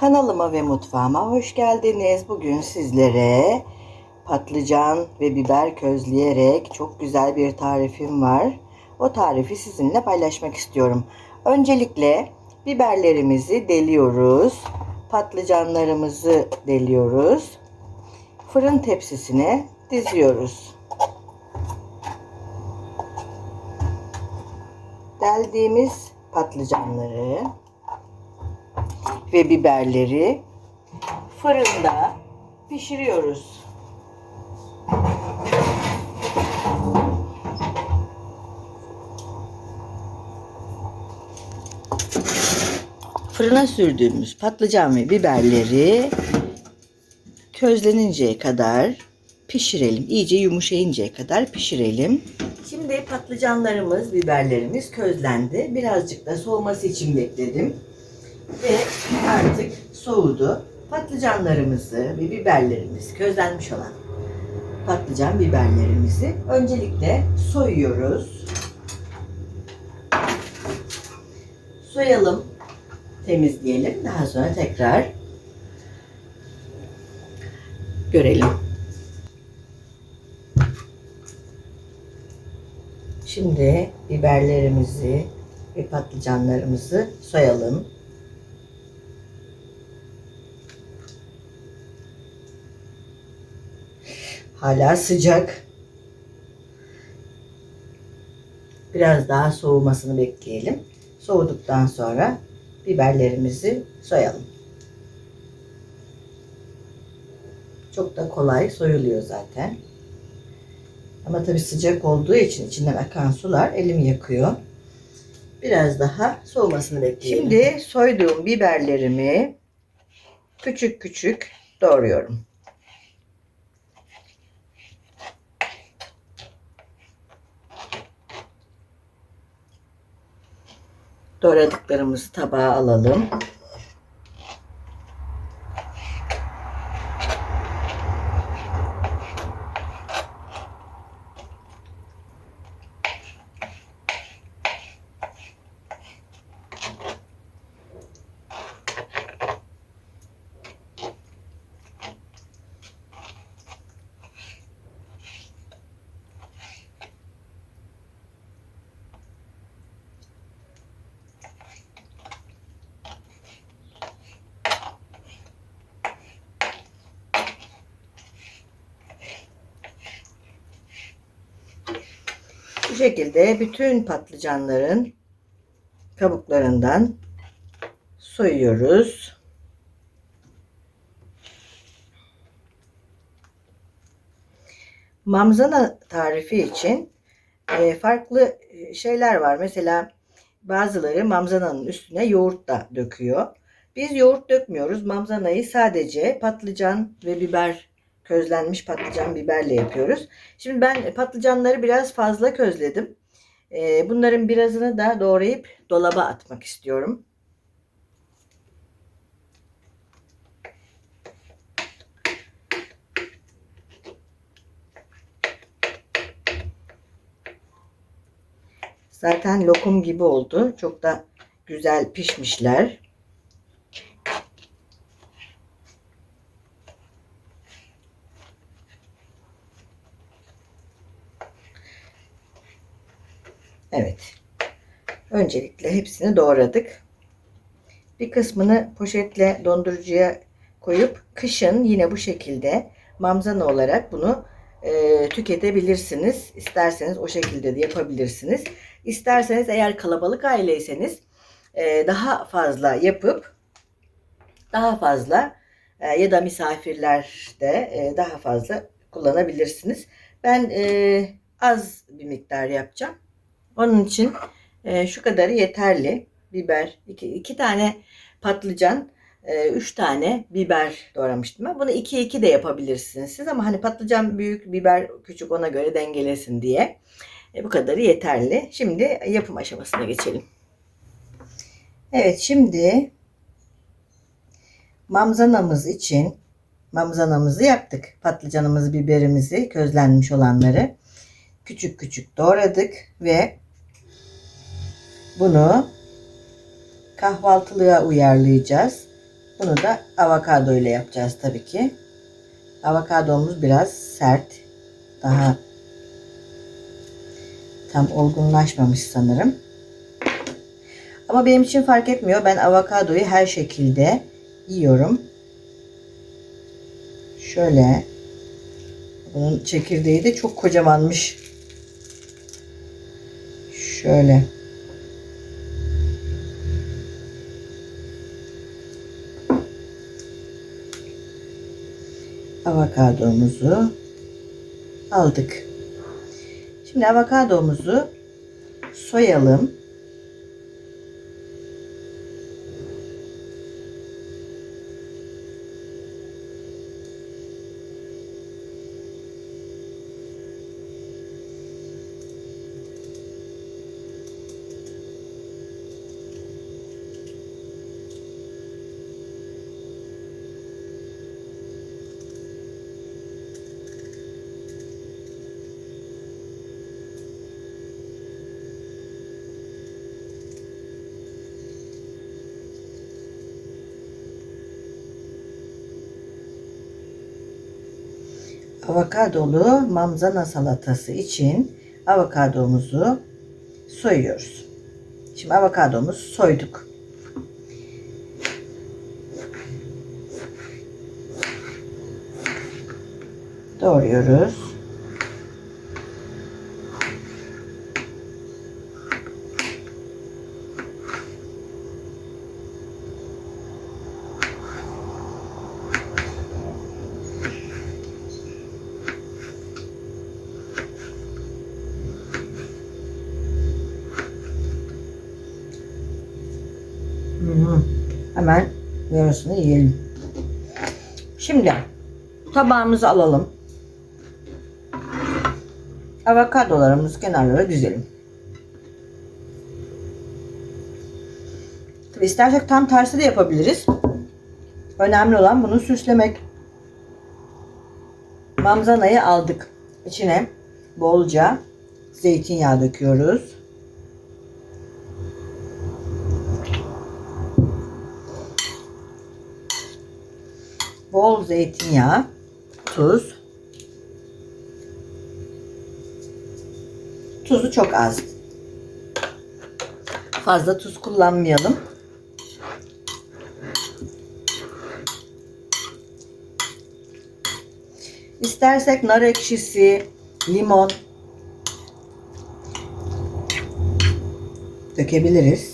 Kanalıma ve mutfağıma hoş geldiniz. Bugün sizlere patlıcan ve biber közleyerek çok güzel bir tarifim var. O tarifi sizinle paylaşmak istiyorum. Öncelikle biberlerimizi deliyoruz. Patlıcanlarımızı deliyoruz. Fırın tepsisine diziyoruz. Deldiğimiz patlıcanları ve biberleri fırında pişiriyoruz. Fırına sürdüğümüz patlıcan ve biberleri közleninceye kadar pişirelim. İyice yumuşayıncaya kadar pişirelim. Şimdi patlıcanlarımız, biberlerimiz közlendi. Birazcık da soğuması için bekledim ve artık soğudu. Patlıcanlarımızı ve biberlerimiz közlenmiş olan patlıcan biberlerimizi öncelikle soyuyoruz. Soyalım, temizleyelim. Daha sonra tekrar görelim. Şimdi biberlerimizi ve patlıcanlarımızı soyalım. Hala sıcak. Biraz daha soğumasını bekleyelim. Soğuduktan sonra biberlerimizi soyalım. Çok da kolay soyuluyor zaten. Ama tabii sıcak olduğu için içinden akan sular elimi yakıyor. Biraz daha soğumasını bekleyelim. Şimdi soyduğum biberlerimi küçük küçük doğruyorum. Doğradıklarımızı tabağa alalım. Şekilde bütün patlıcanların kabuklarından soyuyoruz. Mamzana tarifi için e, farklı şeyler var. Mesela bazıları mamzananın üstüne yoğurt da döküyor. Biz yoğurt dökmüyoruz. Mamzanayı sadece patlıcan ve biber közlenmiş patlıcan biberle yapıyoruz. Şimdi ben patlıcanları biraz fazla közledim. Ee, bunların birazını da doğrayıp dolaba atmak istiyorum. Zaten lokum gibi oldu. Çok da güzel pişmişler. Evet. Öncelikle hepsini doğradık. Bir kısmını poşetle dondurucuya koyup kışın yine bu şekilde mamzana olarak bunu e, tüketebilirsiniz. İsterseniz o şekilde de yapabilirsiniz. İsterseniz eğer kalabalık aileyseniz e, daha fazla yapıp daha fazla e, ya da misafirlerde e, daha fazla kullanabilirsiniz. Ben e, az bir miktar yapacağım. Onun için e, şu kadarı yeterli. Biber, iki, iki tane patlıcan, e, üç tane biber doğramıştım ben. Bunu iki iki de yapabilirsiniz siz ama hani patlıcan büyük, biber küçük ona göre dengelesin diye. E, bu kadarı yeterli. Şimdi yapım aşamasına geçelim. Evet şimdi mamzanamız için mamzanamızı yaptık. Patlıcanımızı, biberimizi, közlenmiş olanları küçük küçük doğradık ve bunu kahvaltılığa uyarlayacağız. Bunu da avokado ile yapacağız tabii ki. Avokadomuz biraz sert. Daha tam olgunlaşmamış sanırım. Ama benim için fark etmiyor. Ben avokadoyu her şekilde yiyorum. Şöyle. Bunun çekirdeği de çok kocamanmış. Şöyle. Avokadomuzu aldık. Şimdi avokadomuzu soyalım. Avokadolu manzana salatası için avokadomuzu soyuyoruz. Şimdi avokadomuzu soyduk. Doğruyoruz. Hemen yarısını yiyelim. Şimdi tabağımızı alalım. Avokadolarımızı kenarlara dizelim. Tabi istersek tam tersi de yapabiliriz. Önemli olan bunu süslemek. Mamzanayı aldık. İçine bolca zeytinyağı döküyoruz. Bol zeytinyağı, tuz. Tuzu çok az. Fazla tuz kullanmayalım. İstersek nar ekşisi, limon dökebiliriz.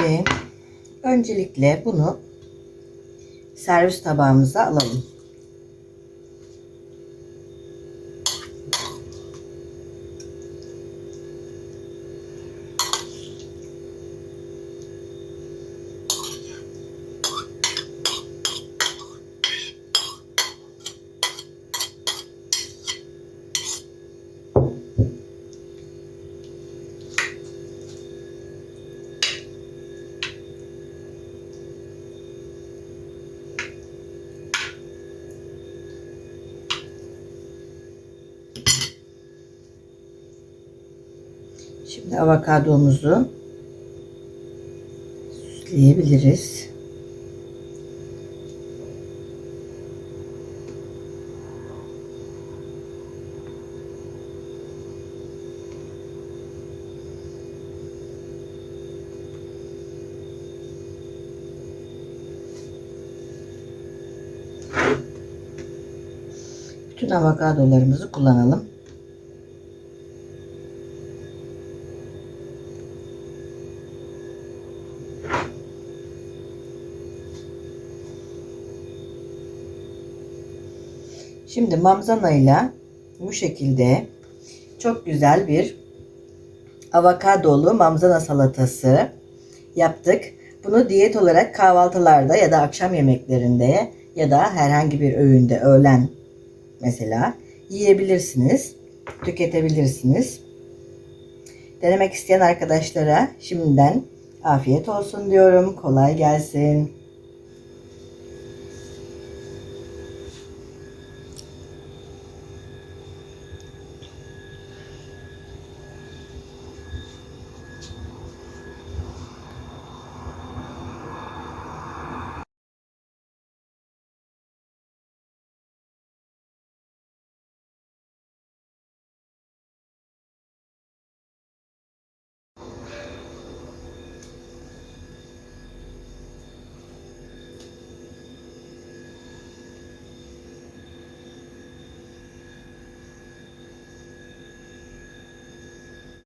Şimdi öncelikle bunu servis tabağımıza alalım. Şimdi avokadomuzu süsleyebiliriz. Bütün avokadolarımızı kullanalım. Şimdi mamzanayla bu şekilde çok güzel bir avokadolu mamzana salatası yaptık. Bunu diyet olarak kahvaltılarda ya da akşam yemeklerinde ya da herhangi bir öğünde öğlen mesela yiyebilirsiniz, tüketebilirsiniz. Denemek isteyen arkadaşlara şimdiden afiyet olsun diyorum. Kolay gelsin.